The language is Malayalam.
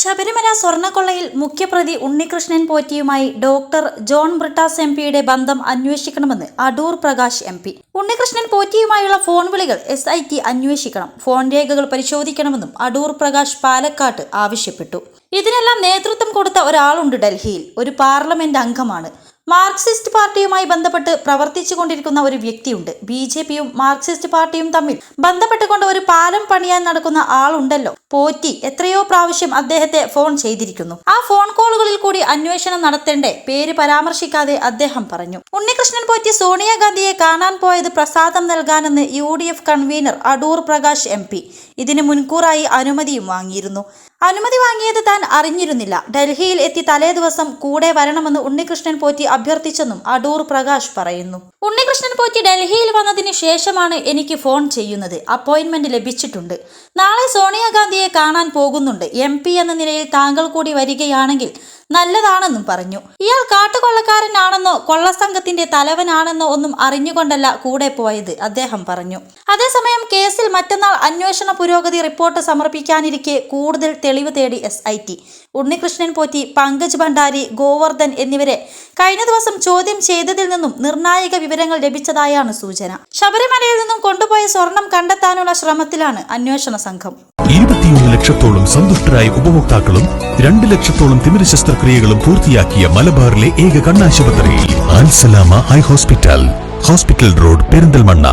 ശബരിമല സ്വർണക്കൊള്ളയിൽ മുഖ്യപ്രതി ഉണ്ണികൃഷ്ണൻ പോറ്റിയുമായി ഡോക്ടർ ജോൺ ബ്രിട്ടാസ് എം പിയുടെ ബന്ധം അന്വേഷിക്കണമെന്ന് അടൂർ പ്രകാശ് എം പി. ഉണ്ണികൃഷ്ണൻ പോറ്റിയുമായുള്ള ഫോൺ വിളികൾ എസ് ഐ ടി അന്വേഷിക്കണം. ഫോൺ രേഖകൾ പരിശോധിക്കണമെന്നും അടൂർ പ്രകാശ് പാലക്കാട്ട് ആവശ്യപ്പെട്ടു. ഇതിനെല്ലാം നേതൃത്വം കൊടുത്ത ഒരാളുണ്ട് ഡൽഹിയിൽ. ഒരു പാർലമെന്റ് അംഗമാണ്. മാർക്സിസ്റ്റ് പാർട്ടിയുമായി ബന്ധപ്പെട്ട് പ്രവർത്തിച്ചു കൊണ്ടിരിക്കുന്ന ഒരു വ്യക്തിയുണ്ട്. ബി ജെ പിയും മാർക്സിസ്റ്റ് പാർട്ടിയും തമ്മിൽ ബന്ധപ്പെട്ടുകൊണ്ട് ഒരു പാലം പണിയാൻ നടക്കുന്ന ആളുണ്ടല്ലോ. പോറ്റി എത്രയോ പ്രാവശ്യം അദ്ദേഹത്തെ ഫോൺ ചെയ്തിരിക്കുന്നു. ആ ഫോൺ കോളുകളിൽ കൂടി അന്വേഷണം നടത്തേണ്ടേ പേര് പരാമർശിക്കാതെ അദ്ദേഹം പറഞ്ഞു. ഉണ്ണികൃഷ്ണൻ പോറ്റി സോണിയാഗാന്ധിയെ കാണാൻ പോയത് പ്രസാദം നൽകാനെന്ന് U D F convener Adoor Prakash M P. ഇതിന് മുൻകൂറായി അനുമതിയും വാങ്ങിയിരുന്നു. അനുമതി വാങ്ങിയത് താൻ അറിഞ്ഞിരുന്നില്ല. ഡൽഹിയിൽ എത്തി തലേ ദിവസം കൂടെ വരണമെന്ന് ഉണ്ണികൃഷ്ണൻ പോറ്റി അഭ്യർത്ഥിച്ചെന്നും അടൂർ പ്രകാശ് പറയുന്നു. ഉണ്ണികൃഷ്ണൻ പോറ്റി ഡൽഹിയിൽ വന്നതിന് ശേഷമാണ് എനിക്ക് ഫോൺ ചെയ്യുന്നത്. അപ്പോയിന്റ്മെന്റ് ലഭിച്ചിട്ടുണ്ട്. നാളെ സോണിയാഗാന്ധിയെ കാണാൻ പോകുന്നുണ്ട്. എം എന്ന നിലയിൽ താങ്കൾ കൂടി വരികയാണെങ്കിൽ നല്ലതാണെന്നും പറഞ്ഞു. ഇയാൾ കാട്ടുകൊള്ളക്കാരനാണെന്നോ കൊള്ളസംഘത്തിന്റെ തലവനാണെന്നോ ഒന്നും അറിഞ്ഞുകൊണ്ടല്ല കൂടെ പോയത് അദ്ദേഹം പറഞ്ഞു. അതേസമയം കേസിൽ മറ്റന്നാൾ അന്വേഷണ പുരോഗതി റിപ്പോർട്ട് സമർപ്പിക്കാനിരിക്കെ കൂടുതൽ തെളിവ് തേടി S I T. Unnikrishnan Potti Pankaj Bhandari Govardhan എന്നിവരെ കഴിഞ്ഞ ദിവസം ചോദ്യം ചെയ്തതിൽ നിന്നും നിർണായക വിവരങ്ങൾ ലഭിച്ചതായാണ് സൂചന. ശബരിമലയിൽ നിന്നും കൊണ്ടുപോയ സ്വർണം കണ്ടെത്താനുള്ള ശ്രമത്തിലാണ് അന്വേഷണ സംഘം. ഇരുപത്തിയൊന്ന് ലക്ഷത്തോളം സന്തുഷ്ടരായ ഉപഭോക്താക്കളും രണ്ട് ലക്ഷത്തോളം തിമിര ശസ്ത്രക്രിയകളും പൂർത്തിയാക്കിയ മലബാറിലെ ഏക കണ്ണാശുപത്രി Al Salama eye hospital. Hospital road Perinthalmanna.